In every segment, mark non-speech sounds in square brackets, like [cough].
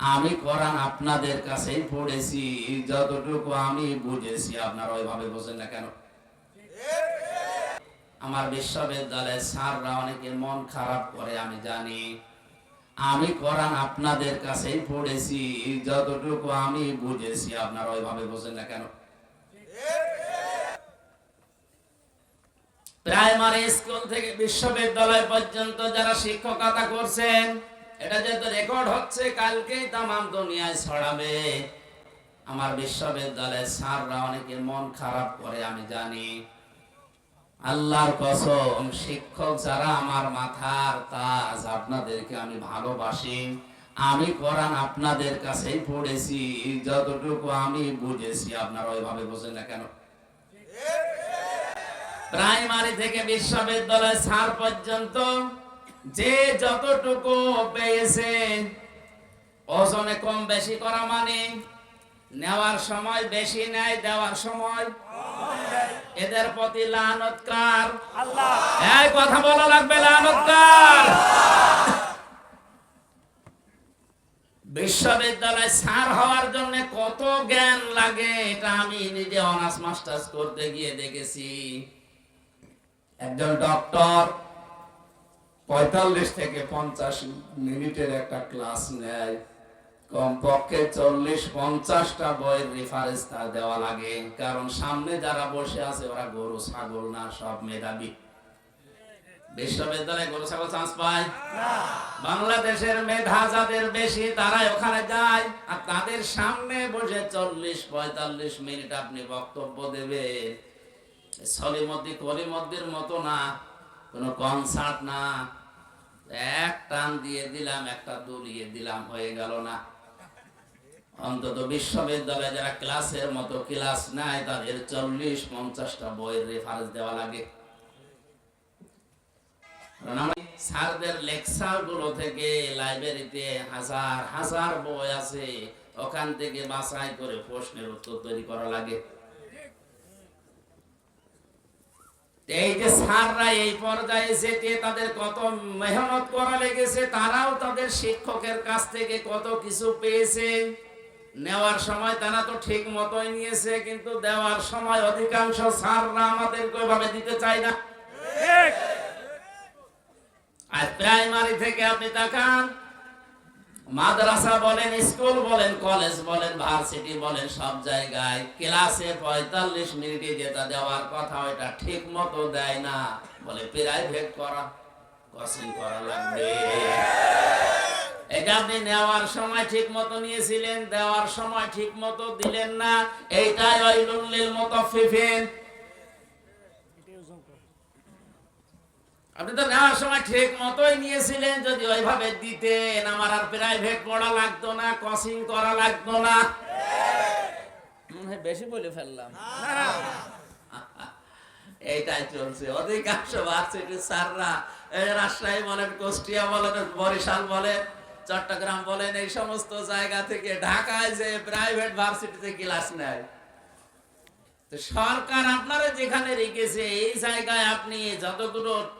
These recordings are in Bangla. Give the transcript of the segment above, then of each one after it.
আমি কোরআন আপনাদের কাছেই পড়েছি, যতটুকু আমি বুঝেছি, আপনারা ওইভাবে বোঝেন না কেন? আমার বিশ্ববিদ্যালয়ের স্যাররা অনেকে মন খারাপ করে, আমি জানি। আমি কোরআন আপনাদের কাছেই পড়েছি, যতটুকু আমি বুঝেছি, আপনারা ওইভাবে বোঝেন না কেন? প্রাইমারি স্কুল থেকে বিশ্ববিদ্যালয় পর্যন্ত যারা শিক্ষকতা করছেন এটা যেহেতু রেকর্ড হচ্ছে কালকেই তামাম দুনিয়ায় ছড়াবে। আমার বিশ্ববিদ্যালয়ের স্যাররা অনেকে মন খারাপ করে আমি জানি। আল্লাহর কসম শিক্ষক যারা আমার মাথার তাজ আপনাদেরকে আমি ভালোবাসি। আমি কোরআন আপনাদের কাছেই পড়েছি যতটুকু আমি বুঝেছি আপনারা ওইভাবে বোঝেন না কেন? প্রাইমারি থেকে বিশ্ববিদ্যালয় স্যার পর্যন্ত যে যতটুকু পেয়েছে ওজনে কম বেশি করা মানে নেওয়ার সময় বেশি নেয় দেওয়ার সময় এদের প্রতি লানতকার। এই কথা বলা লাগবে লানতকার। বিশ্ববিদ্যালয় স্যার হওয়ার জন্য কত জ্ঞান লাগে এটা আমি নিজে অনার্স মাস্টার্স করতে গিয়ে দেখেছি। একজন ডক্টর পঁয়তাল্লিশ থেকে পঞ্চাশ মিনিটের একটা ক্লাস নেয়। কমপক্ষে চল্লিশ পঞ্চাশটা বইয়ের রেফারেন্স তার দেওয়া লাগে। কারণ সামনে যারা বসে আছে ওরা গরু ছাগল না সব মেধাবী। বিশ্ববিদ্যালয়ে গরু ছাগল চান্স পায়? বাংলাদেশের মেধা যাদের বেশি তারাই ওখানে যায়। আর তাদের সামনে বসে চল্লিশ পঁয়তাল্লিশ মিনিট আপনি বক্তব্য দেবেন। সলিমদ্দি কলিমদ্দির মতো না কোনো কনসার্ট না। এক টান দিয়ে দিলাম, একটা দুলিয়ে দিলাম, হয়ে গেল না। অন্তত বিশ্ববিদ্যালয়ে যারা ক্লাসের মতো ক্লাস নেয় তাদের চল্লিশ পঞ্চাশটা বইয়ের রেফারেন্স দেওয়া লাগে। স্যারদের লেকচারগুলো থেকে লাইব্রেরিতে হাজার হাজার বই আছে, ওখান থেকে বাছাই করে প্রশ্নের উত্তর তৈরি করা লাগে। এই যে স্যাররা এই পর্যায়ে যেতে তাদের কত মেহনত করা লেগেছে তারাও তাদের শিক্ষকের কাছ থেকে কত কিছু পেয়েছে। নেওয়ার সময় তারা তো ঠিক মতোই নিয়েছে কিন্তু দেওয়ার সময় অধিকাংশ স্যাররা আমাদের ওইভাবে দিতে চায় না। আর প্রাইমারি থেকে আপনি তাকান মাদ্রাসা বলেন, স্কুল বলেন, কলেজ বলেন, ভার্সিটি বলেন, সব জায়গায় ক্লাসে পঁয়তাল্লিশ মিনিটে যেটা দেওয়ার কথা, ওইটা ঠিক মতো দেয় না। বলে, প্রাইভেট করা নিয়েছিলেন, দেওয়ার সময় ঠিক মতো দিলেন না। এইটাই ওই লুল্লিল মতো ফিফিন আপনি তো নেওয়ার সময় ঠিক মতোই নিয়েছিলেন যদি ওইভাবে দিতেন আমার আর প্রাইভেট পড়া লাগতো না কোচিং করা লাগতো না। বেশি বলে ফেললাম। [laughs] এইটাই চলছে। অধিকাংশ ভার্সিটি স্যাররা এই রাজশাহী বলেন কুষ্টিয়া বলেন বরিশাল বলেন চট্টগ্রাম বলেন এই সমস্ত জায়গা থেকে ঢাকায় যে প্রাইভেট ভার্সিটিতে ক্লাস নেয়। তো সরকার আপনারা যেখানে রেখেছে এই জায়গায় আপনি যতগুলো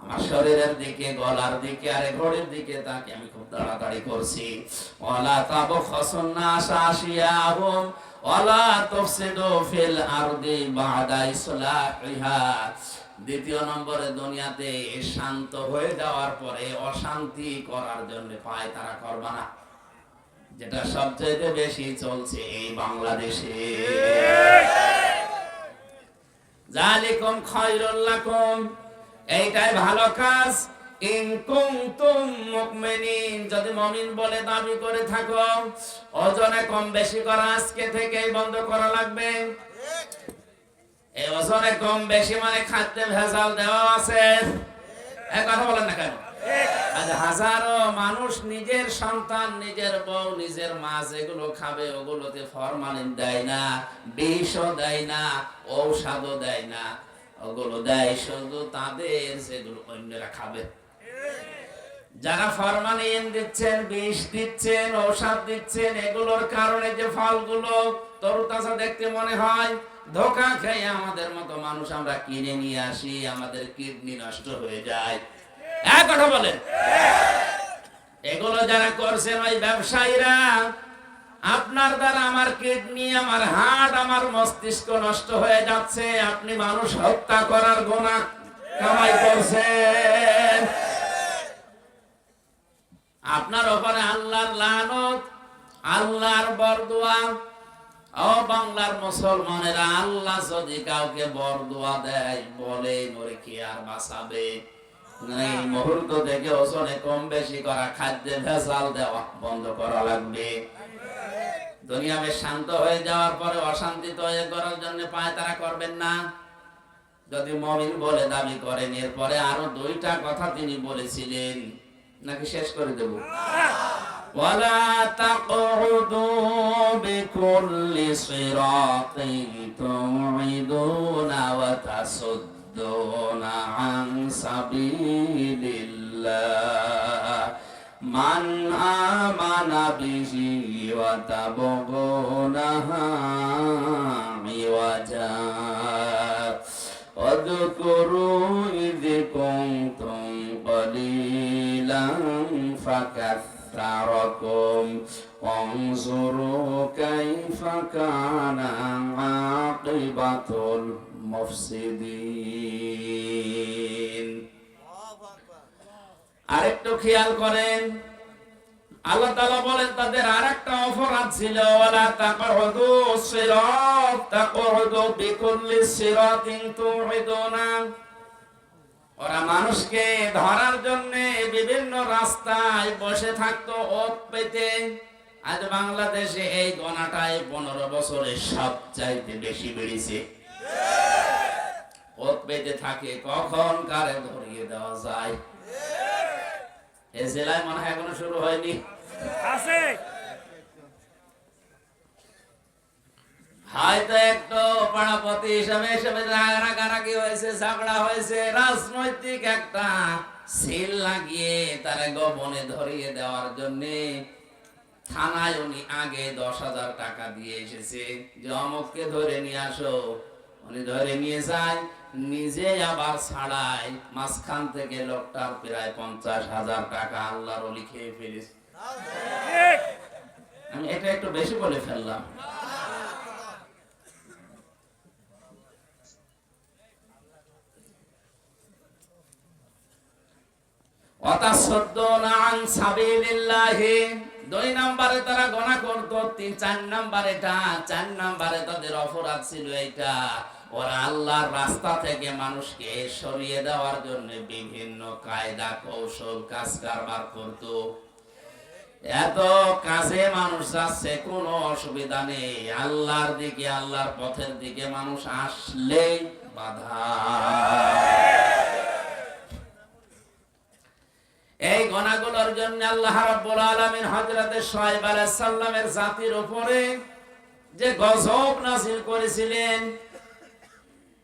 আমার শরীরের দিকে গলার দিকে আর ঘড়ির দিকে তাকে আমি খুব তাড়াতাড়ি করছি। ওয়ালা তাবখাসুন নাসা আশিয়াহুম ওয়ালা তুফসিদু ফিল আরদি বাদা ইসলাহিহা। দ্বিতীয় নম্বরে দুনিয়াতে শান্ত হয়ে যাওয়ার পরে অশান্তি করার জন্য পায় তারা করবা না যেটা সবচেয়ে বেশি চলছে এই বাংলাদেশে। জালিকুম খায়রুল লাকুম। এইটাই ভালো কাজ। যদি মুমিন বলে দাবি করে থাকো, ওজনে কম বেশি করা আজকে থেকেই বন্ধ করা লাগবে। এই ওজনে কম বেশি মানে খাদ্যে ভেজাল দেওয়া আছে। কথা বলেন না কেন? হাজারো মানুষ নিজের সন্তান, নিজের বউ, নিজের মা যেগুলো খাবে, ওগুলোতে ফরমালিন দেয় না, বিষও দেয় না, ঔষধও দেয় না। ওগুলো দেয় শুধু তাদের যেগুলো অন্যরা খাবে। যারা ফরমালিন দিচ্ছেন, বিষ দিচ্ছেন, ঔষধ দিচ্ছেন, এগুলোর কারণে যে ফলগুলো তরুতাজা দেখতে মনে হয়, ধোকা খেয়ে আমাদের মতো মানুষ আমরা কিনে নিয়ে আসি, আমাদের কিডনি নষ্ট হয়ে যায়। কথা বলেন। এগুলো যারা করছেন ওই ব্যবসায়ীরা আপনার দ্বারা আমার কিডনি, আমার হার্ট আমার মস্তিষ্ক নষ্ট হয়ে যাচ্ছে। আপনি মানুষ হত্যা করার গোনা কামাই করছেন। আপনার ওপরে আল্লাহর লানত, আল্লাহর বরদোয়া। ও বাংলার মুসলমানেরা, আল্লাহ যদি কাউকে বরদোয়া দেয়, বলে মরে কি আর বাঁচাবে? মুহূর্ত থেকে ওজনে কম বেশি করা খাদ্যে ভেজাল দেওয়া বন্ধ করা লাগবে। দুনিয়া বেশ শান্ত হয়ে যাওয়ার পরে অশান্তি তৈরি করার জন্য পায় তারা করবেন না যদি মমিন বলে দাবি করেন এরপরে আরো দুইটা কথা তিনি বলেছিলেন নাকি শেষ করে দেব ولا تقعدوا بكل صراط توعدون وتصدون عن سبيل الله من آمن به وتبغونها عوجا واذكروا إذ كنتم قليلا فكثركم وانظروا كيف كان عاقبة المفسدين আরেকটু খেয়াল করেন। আল্লাহ তাআলা বলেন, তাদের আরেকটা অপরাধ ছিল, ওয়ালা ওরা মানুষকে ধরার জন্য বিভিন্ন রাস্তায় বসে থাকতো ওত পেতে। আজ বাংলাদেশে এই গণাটায় পনেরো বছরে সবচাইতে বেশি বেড়েছে। ওত পেতে থাকে, কখন কারে ধরিয়ে দেওয়া যায়? এ জেলায় মনে হয় এখনও শুরু হয়নি। আছে। হয়তো একটু পাড়াপতি হিসাবে হিসাবে রাগারাগি হয়েছে ঝগড়া হয়েছে রাজনৈতিক একটা সিল লাগিয়ে তারা গোপনে ধরিয়ে দেওয়ার জন্য থানায় উনি আগে দশ হাজার টাকা দিয়ে এসেছে। যে অমুককে ধরে নিয়ে আসো। উনি ধরে নিয়ে যায় নিজে আবার ছাড়ায় মাঝখান থেকে লোকটার প্রায় পঞ্চাশ হাজার টাকা আল্লাহর অলি খেয়ে ফেলেছে। আমি এটা একটু বেশি বলে ফেললাম। তারা গণা করত, তিন চার নাম্বারে চার নাম্বারে তাদের অপরাধ ছিল এটা ওরা আল্লাহর রাস্তা থেকে মানুষকে সরিয়ে দেওয়ার জন্য বিভিন্ন কায়দা, কৌশল, কাজ কারবার করতো। এত কাছে মানুষ যাচ্ছে, কোনো অসুবিধা নেই। আল্লাহর দিকে, আল্লাহর পথের দিকে মানুষ আসলে বাধা। এই গণাগুলোর জন্য আল্লাহ রাব্বুল আলামিন হযরতে শুআয়ব আলাইহিস সালামের জাতির উপরে যে গজব নাযিল করেছিলেন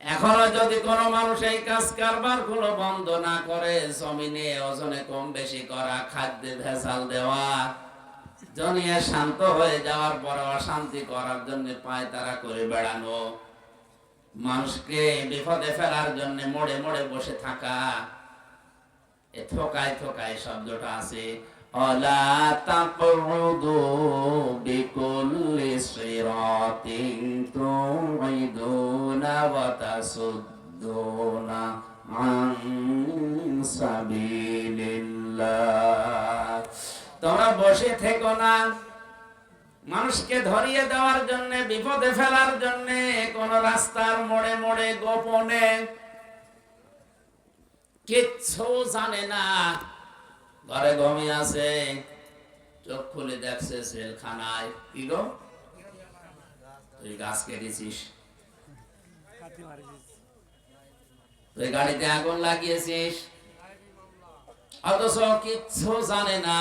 এখনও যদি কোনো মানুষ এই কাজ কারবারগুলো বন্ধ না করে, জমিনে ওজনে কম বেশি করা, খাদ্যে ভেজাল দেওয়া জনিয়ে শান্ত হয়ে যাওয়ার পরে অশান্তি করার জন্য পায় তারা করে বেড়ানো, মানুষকে বিপদে ফেলার জন্য মোড়ে মোড়ে বসে থাকা, এ থোকায় থোকায় শব্দটা আছে। তাকউদু বিকুল্লি সিরাতিন তুইদুনা ওয়া তাসুদ্দুনা আন সাবিলিল্লাহ। তোমরা বসে থেকো না। মানুষকে ধরিয়ে দেওয়ার জন্য, বিপদে ফেলার জন্য কোন রাস্তার মোড়ে মোড়ে গোপনে কিচ্ছু জানে না। ঘরে ঘুমিয়ে আছে, চোখ খুলে দেখছে সেলখানায় কি গো? তুই গাছ কেটেছিস। তুই গাড়িতে আগুন লাগিয়েছিস। অথচ কিচ্ছু জানে না,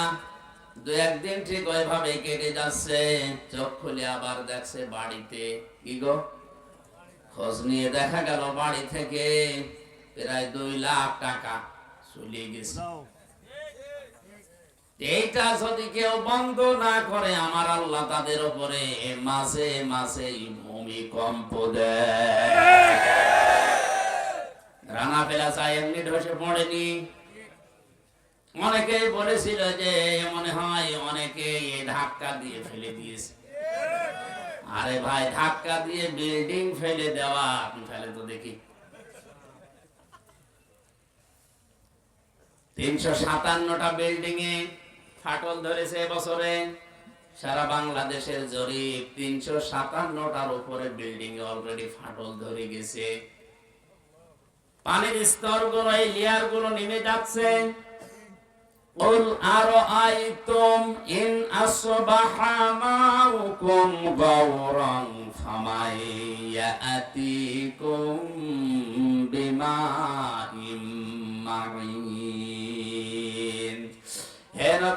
দু একদিন ঠিক ওইভাবে কেটে যাচ্ছে। চোখ খুলে আবার দেখছে বাড়িতে। কি গো? খোঁজ নিয়ে দেখা গেল বাড়ি থেকে প্রায় দুই লাখ টাকা চলে গেছে। এইটা যদি কেউ বন্ধ না করে, আমার আল্লাহ তাদের উপরে মাসে মাসে ভূমিকম্প দেয়। রানা ফেলা চাই এমনি ঢসে পড়েনি। অনেকেই বলেছিল যে, মনে হয় অনেকে এই ধাক্কা দিয়ে ফেলে দিয়েছে। আরে ভাই, ধাক্কা দিয়ে বিল্ডিং ফেলে দেওয়া, আপনি ফেলে তো দেখি। তিনশো সাতান্নটা বিল্ডিং এ ফাটল ধরেছে এবছরে সারা বাংলাদেশের জরিপ তিনশো সাতান্নটার উপরে বিল্ডিং এ অলরেডি ফাটল ধরে গেছে পানির স্তর গুলো এই লেয়ার গুলো নেমে যাচ্ছে قل أرأيتم إن أصبح ماؤكم غورا فمن يأتيكم بماء معين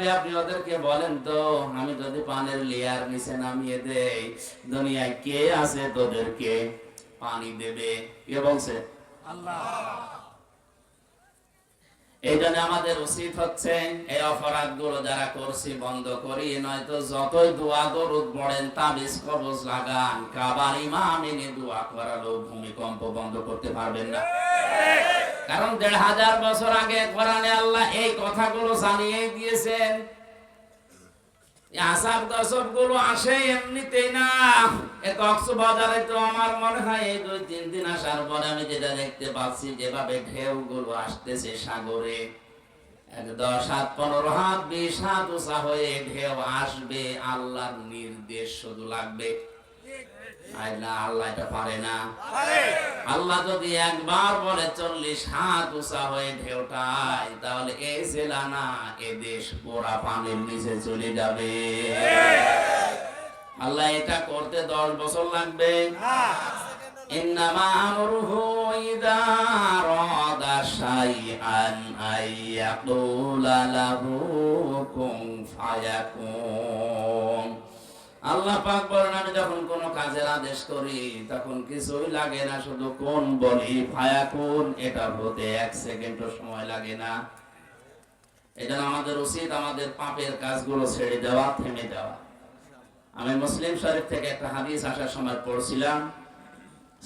নবী আপনি ওদেরকে বলেন তো আমি যদি পানের লেয়ার নিচে নামিয়ে দেই দুনিয়ায় কে আছে তোদেরকে পানি দেবে? কে বলছে? আল্লাহ। এই জন্য আমাদের উচিত হচ্ছে এই অপরাধগুলো যারা করছি বন্ধ করি নয়তো যতই দোয়া দরুদ পড়েন তাবিজ কবজ লাগান কাবার ইমাম এনে দোয়া করালো ভূমিকম্প বন্ধ করতে পারবেন না। কারণ দেড় হাজার বছর আগে কোরআনে আল্লাহ এই কথাগুলো জানিয়ে দিয়েছেন। আসাবগুলো আসে এমনিতেই না। তো আমার মনে হয় এই দুই, তিন দিন আসার পরে আমি যেটা দেখতে পাচ্ছি, যেভাবে ঢেউ গুলো আসতেছে সাগরে দশ হাত, পনেরো হাত, বিশ হাত উঁচা হয়ে ঢেউ আসবে, আল্লাহর নির্দেশ শুধু লাগবে। আল্লাহ এটা পারে না। আল্লাহ যদি একবার বলে চল্লিশ হাত উঁচা হয়ে ঢেউটায় তাহলে এই জেলা না এ দেশ পুরা পানির নিচে চলে যাবে। আল্লাহ এটা করতে দশ বছর লাগবে। কুন ফায়াকুন। আল্লাহ পাক বলেন আমি যখন কোনো কাজের আদেশ করি তখন কিছুই লাগে না শুধু কোন বলি ফায়াকুন এটা হতে এক সেকেন্ডও সময় লাগে না। এটা আমাদের উচিত আমাদের পাপের কাজগুলো ছেড়ে দেওয়া থেমে দেওয়া। আমি মুসলিম শরীফ থেকে একটা হাদিস আসার সময় পড়ছিলাম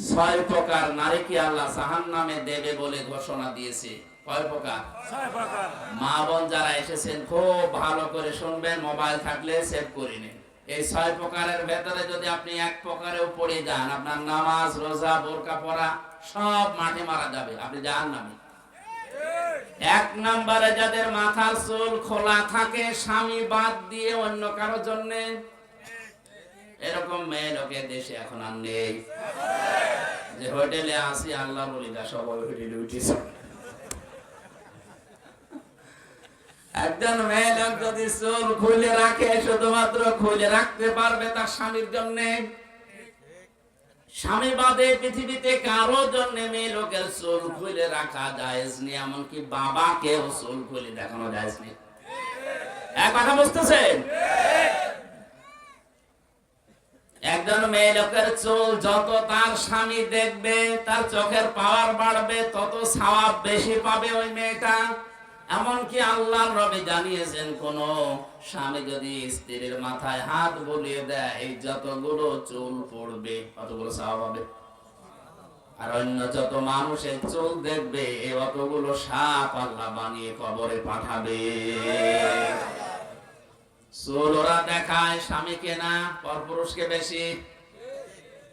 ছয় প্রকার নারীকে আল্লাহ সাহান নামে দেবে বলে ঘোষণা দিয়েছে। কয় প্রকার। মা বোন যারা এসেছেন খুব ভালো করে শুনবেন মোবাইল থাকলে সেভ করে নিন। এই ছয় প্রকারের ভেতরে যদি আপনি এক প্রকারেও পড়ে যান, আপনার নামাজ, রোজা বোরকা পড়া সব মাঠে মারা যাবে। আপনি যান নামে এক নম্বরে যাদের মাথার চুল খোলা থাকে, স্বামী বাদ দিয়ে অন্য কারোর জন্য, এরকম মেয়ে লোকে দেশে এখন আর নেই। যে হোটেলে আসি, আল্লাহ বলি না সবাই হোটেলে উঠেছে? একজন মেয়ে লোক যদি চুল খুলে রাখে, শুধুমাত্র খুলে রাখতে পারবে তার স্বামীর জন্য। স্বামী বাদে পৃথিবীতে কারও জন্য মেয়ে লোকের চুল খুলে রাখা জায়েজ নেই, এমনকি বাবাকেও চুল খুলে দেখানো নেই। এক কথা বুঝতেছেন? একজন মেয়ে লোকের চুল যত তার স্বামী দেখবে, তার চোখের পাওয়ার বাড়বে, তত সওয়াব বেশি পাবে ওই মেয়েটা। এমনকি আল্লাহর রবে জানিয়েছেন, কোন স্বামী যদি স্ত্রীর মাথায় হাত বুলিয়ে দেয় যতগুলো চুল পড়বে, কতগুলো সওয়াব হবে? আর অন্য যত মানুষের চুল দেখবে অতগুলো সাপ আল্লাহ বানিয়ে কবরে পাঠাবে। চুল ওরা দেখায় স্বামীকে না, পরপুরুষকে বেশি।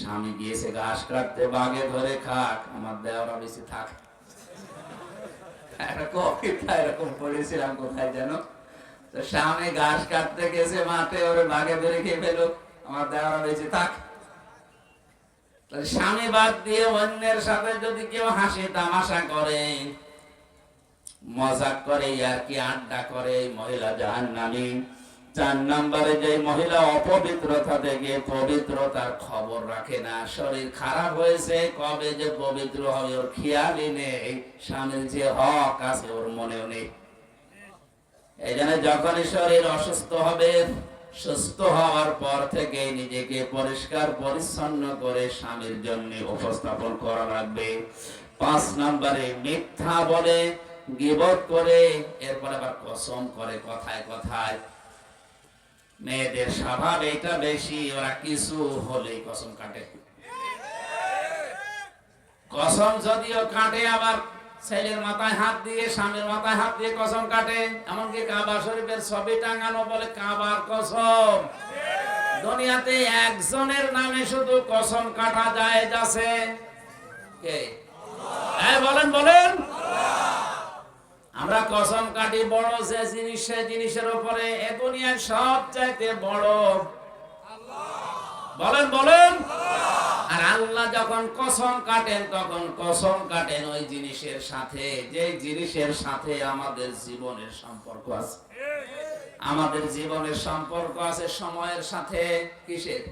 স্বামী গিয়েছে, ঘাস কাটতে বাগে ধরে খাক, আমার দেওরা বেশি থাক। এরকম পড়েছিলাম, কোথায় যেন? সামনে ঘাস কাটতে গেছে মাঠে, ওরে বাঘে ধরে খেয়ে ফেলো আমার দেওয়ারা বেঁচে থাক। স্বামী বাদ দিয়ে অন্যের সাথে যদি কেউ হাসি তামাশা করে, মজাক করে আর কি আড্ডা করে, মহিলা জাহান চার নম্বরে যে মহিলা অপবিত্রতা থেকে পবিত্রতার খবর রাখে না। শরীর খারাপ হয়েছে, কবে যে পবিত্র হবে ওর খেয়ালই নেই। স্বামীর যে হক আছে ওর মনেও নেই। এই জন্য যখনই শরীর অসুস্থ হবে, সুস্থ হওয়ার পর থেকে নিজেকে পরিষ্কার পরিচ্ছন্ন করে স্বামীর জন্য উপস্থাপন করা লাগবে। পাঁচ নম্বরে মিথ্যা বলে, গিবত করে, এরপর আবার কসম করে কথায় কথায় মেয়েদের স্বভাব এটা বেশি, ওরা কিছু হলেই কসম কাটে। কসম যদিও কাটে, আবার ছেলের মাথায় হাত দিয়ে, স্বামীর মাথায় হাত দিয়ে কসম কাটে। এমনকি কাবা শরীফের ছবি টাঙানো বলে কাবার কসম। দুনিয়াতে একজনের নামে শুধু কসম কাটা যায় যাচ্ছে কে? হ্যাঁ বলেন বলেন। আমরা কসম কাটি বড় যে জিনিস সে জিনিসের উপরে এ দুনিয়ার সব চাইতে বড়। বলেন বলেন। আর আল্লাহ যখন কসম কাটেন, তখন কসম কাটেন ওই জিনিসের সাথে, যে জিনিসের সাথে আমাদের জীবনের সম্পর্ক আছে। আমাদের জীবনের সম্পর্ক আছে সময়ের সাথে, কিসের?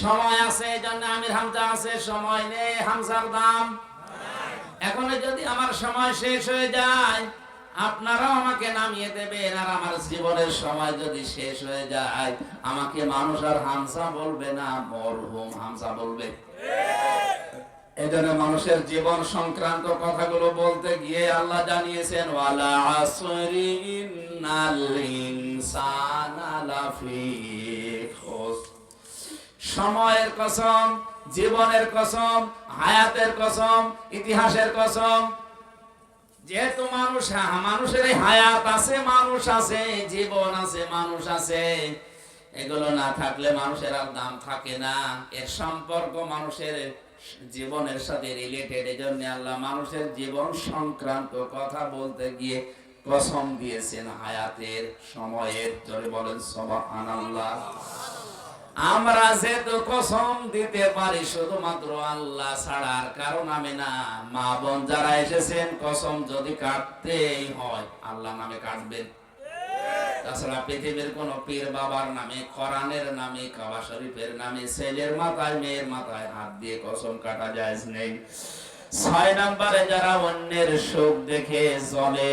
সময় আছে, এই জন্য আমির হামজা আছে, সময় নেই, হামজার দাম। এখন যদি আমার সময় শেষ হয়ে যায়, আপনারাও আমাকে নামিয়ে দেবেন, আর আমার জীবনের সময় যদি শেষ হয়ে যায়, আমাকে মানুষ আর হামসা বলবে না, মরহুম হামসা বলবে। এই জন্য মানুষের জীবন সংক্রান্ত কথাগুলো বলতে গিয়ে আল্লাহ জানিয়েছেন, ওয়ালা আসরি ইন্নাল ইনসানা লাফি সময়ের কসম জীবনের কসম, হায়াতের কসম, ইতিহাসের কসম। যেহেতু মানুষ মানুষের হায়াত আছে, মানুষ আছে, জীবন আছে, মানুষ আছে। এগুলো না থাকলে মানুষের আর দাম থাকে না। এর সম্পর্ক মানুষের জীবনের সাথে রিলেটেড এই জন্য আল্লাহ মানুষের জীবন সংক্রান্ত কথা বলতে গিয়ে কসম দিয়েছেন হায়াতের সময়ের। জোরে বলেন, সুবহানাল্লাহ। আমরা যেহেতু কসম দিতে পারি, শুধুমাত্র আল্লাহ ছাড়ার কারণ আমি না। মা বোন যারা এসেছেন, কসম যদি কাটতেই হয়, আল্লাহ নামে কাটবেন। তাছাড়া পৃথিবীর কোন পীর বাবার নামে, কোরআনের নামে, কাবা শরীফের নামে, ছেলের মাথায়, মেয়ের মাথায় হাত দিয়ে কসম কাটা যায় নেই। ছয় নম্বরে যারা অন্যের সুখ দেখে জ্বলে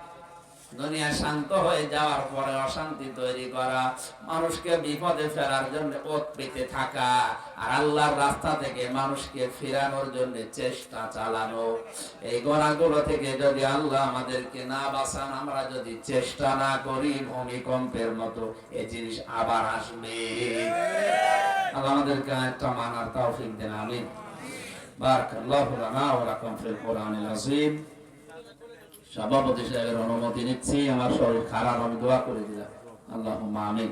দুনিয়া শান্ত হয়ে যাওয়ার পরে অশান্তি তৈরি করা, মানুষকে বিপদে ফেরার জন্য ওত থাকা, আর আল্লাহর রাস্তা থেকে মানুষকে ফেরানোর জন্য চেষ্টা চালানো। এই গোনাগুলো থেকে যদি আল্লাহ আমাদেরকে না বাঁচান, আমরা যদি চেষ্টা না করি, ভূমিকম্পের মতো এই জিনিস আবার আসবে। আল্লাহ আমাদেরকে একটা মানার তৌফিক দেন, আমিন। বারাকাল্লাহু লানা ওয়া লাকুম ফিল কোরআনিল সভাপতি সাহেবের অনুমতি নিচ্ছি আমার শরীর খারাপ আমি দোয়া করে দিলাম। আল্লাহ আমিন।